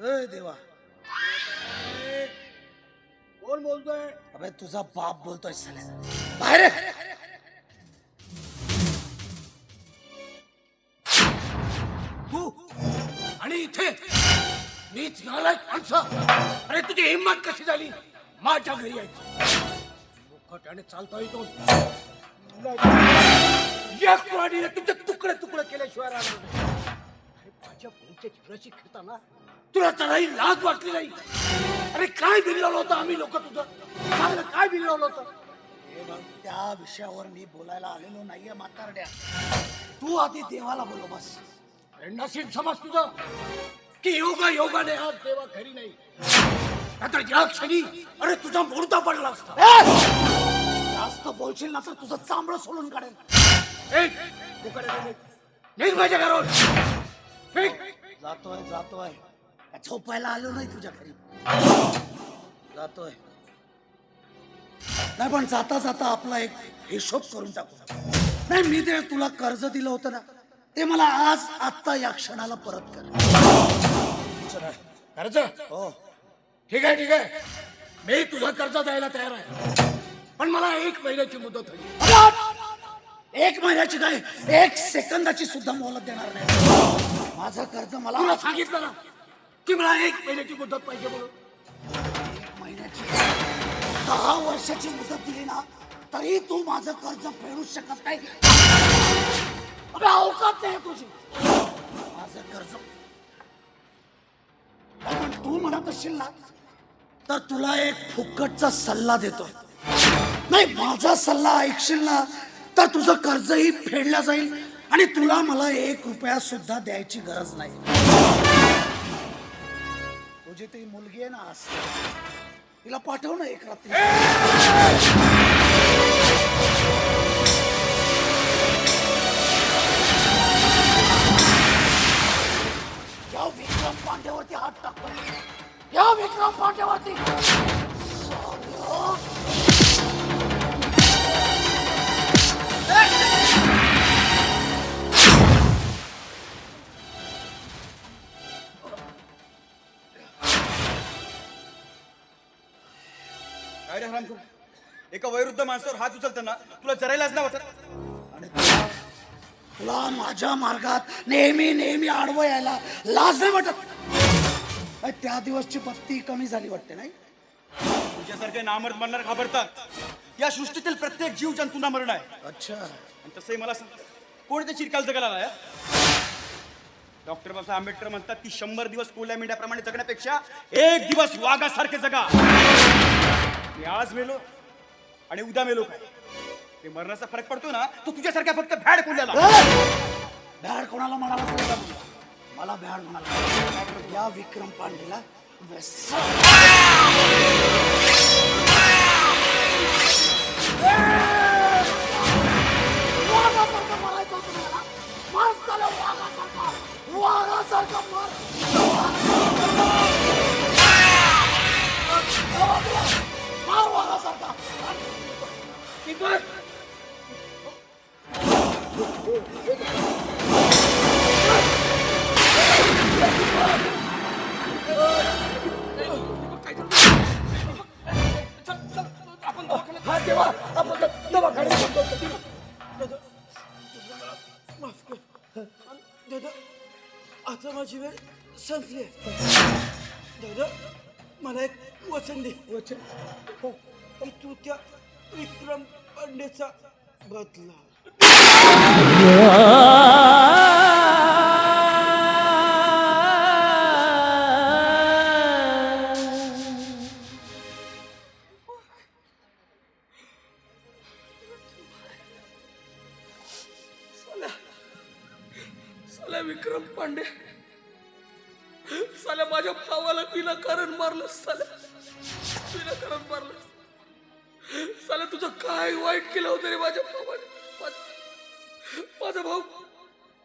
अरे देवा. कोण बोलतोय? अबे तुझा बाप बोलतोय साल्या बाहेर ये. तू आणि इथे मीच नालायक माणसं. अरे तुझी हिंमत कशी झाली? माझ्या घरी यायची. मुखट्याने चालता येतो एक कुऱ्हाडीने तुमचे तुकडे तुकडे केल्याशिवाय राहणार नाही. अरे माझ्या बहिणीच्या जीवनाशी खेळताना तुला तराही लाज वाटली नाही? अरे काय बिघडवलं होतं आम्ही लोक तुझं? ना, काय बिघडवलं होतं? हे बघ त्या विषयावर मी बोलायला आलेलो नाहीये म्हातारड्या. तू आधी देवाला बोलो बस. नशीब समज तुझं. की योगा योगाने आज देवा घरी नाही. आता या क्षणी अरे तुझा मुर्दा पडला असता. जास्त बोलशील ना तर तुझं चांबडं सोडून काढेल. ए, तू कडे नाही, निघ. निघ माझ्या घरावर. जातोय जातोय. झोपायला आलो नाही तुझ्या घरी. जातोय. नाही पण जाता जाता आपला एक हिशोब करून टाकू नाही मी ते तुला कर्ज दिलं होतं ना ते मला आज आत्ता या क्षणाला परत कर. कर्ज? हो. ठीक आहे ठीक आहे. मी तुझं कर्ज द्यायला तयार आहे. पण मला एक महिन्याची मुदत हवी. अबा! एक महिन्याची काय एक सेकंदाची सुद्धा मोहलत देणार नाही. माझं कर्ज मला तुला सांगितलं ना. की मला एक महिन्याची मुदत पाहिजे म्हणून. एक महिन्याची दहा वर्षाची मुदत दिली ना तरी तू माझं कर्ज फेडू शकत नाही. अबे अवकात नाही तुझी. माझं कर्ज. पण तू म्हणत असशील ना तर तुला एक फुकटचा सल्ला देतो नाही माझा सल्ला ऐकशील ना तर तुझं कर्जही फेडलं जाईल. आणि तुला मला एक रुपया सुद्धा द्यायची गरज नाही. तुझी ती मुलगी आहे ना आज तिला पाठव ना एक रात्री. या विक्रम पांड्यावरती हात टाकतो या विक्रम पांड्यावरती काय रे हराम एका वयोवृद्ध माणसावर हात उचलताना तुला जरायलाच नाही वाटत आणि तुला तुला माझ्या मार्गात नेहमी नेहमी आडवं यायला लाज नाही वाटत. अरे, त्या दिवसची बत्ती कमी झाली वाटते नाही? तुझ्यासारखे नामर्द मरणार घाबरतात. या सृष्टीतील प्रत्येक जीव जंतूंना मरण आहे. अच्छा. आणि तसंही मला सांग कोण ते चिरकाल जगायला आलाय डॉक्टर बाबासाहेब आंबेडकर म्हणतात की शंभर दिवस कोल्या मेंढ्याप्रमाणे जगण्यापेक्षा एक दिवस वाघासारखे जगा. मी आज मेलो आणि उद्या मेलो काय? ते मरणाचा फरक पडतो ना तो तुझ्यासारख्या फक्त भॅड कोल्याला भॅड कोणाला म्हणाला? मला भॅड म्हणाला. या विक्रम पांडेला दादा आता माझी वेळ संपली दादा मला एक वचन दे वचन की तू त्या विक्रम पांडेचा बदला विक्रम पांडे. साल्या माझ्या भावाला विनाकारण मारलं साल्या. विनाकारण मारलं. साल्या तुझं काय वाईट केलं होतं रे माझ्या भावाने? माझा भाऊ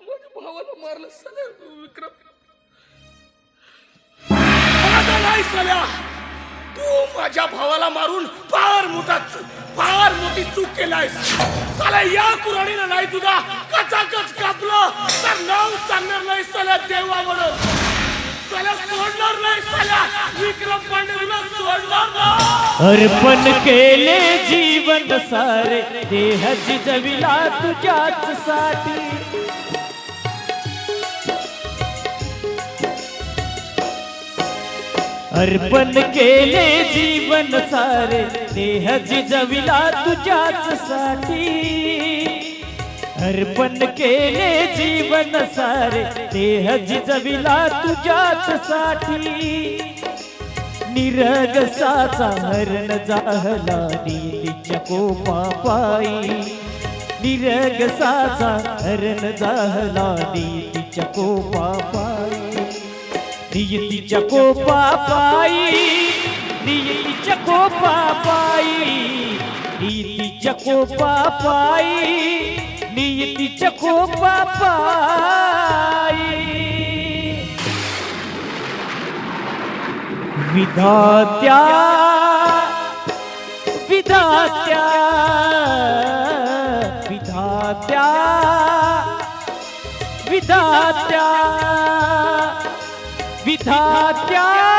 माझ्या भावाला मारलं साल्या. विक्रम. नाही साल्या. तू माझ्या भावाला मारून फार मोठा फार मोठी चूक केलायस. साला या कुराणीनं नाही तुझा. कचाकच कापलं. तर नाव सांगणार नाही साला देवावर म्हणून सोडणार नाही साल्या विक्रम पांडे सोडणार नाही. अर्पण केले जीवन सारे. देह जिजविला तुझ्याच साठी. अर्पण केले जीवन सारे. देह जिजविला तुझ्याच साठी. अर्पण केले जीवन सारे देह जिजविला तुझ्याच साठी. निरगसाचा हरण जाहला नीतीच्या कोपा पायी निरगसाचा हरण जाहला नीतीच्या कोपा पायी नियतीच्या कोपा पायी नियतीच्या कोपा पायी नियतीच्या कोपा पायी नियतीच्या कोपा पायी विधात्या विधात्या विधात्या विधात्या विधात्या।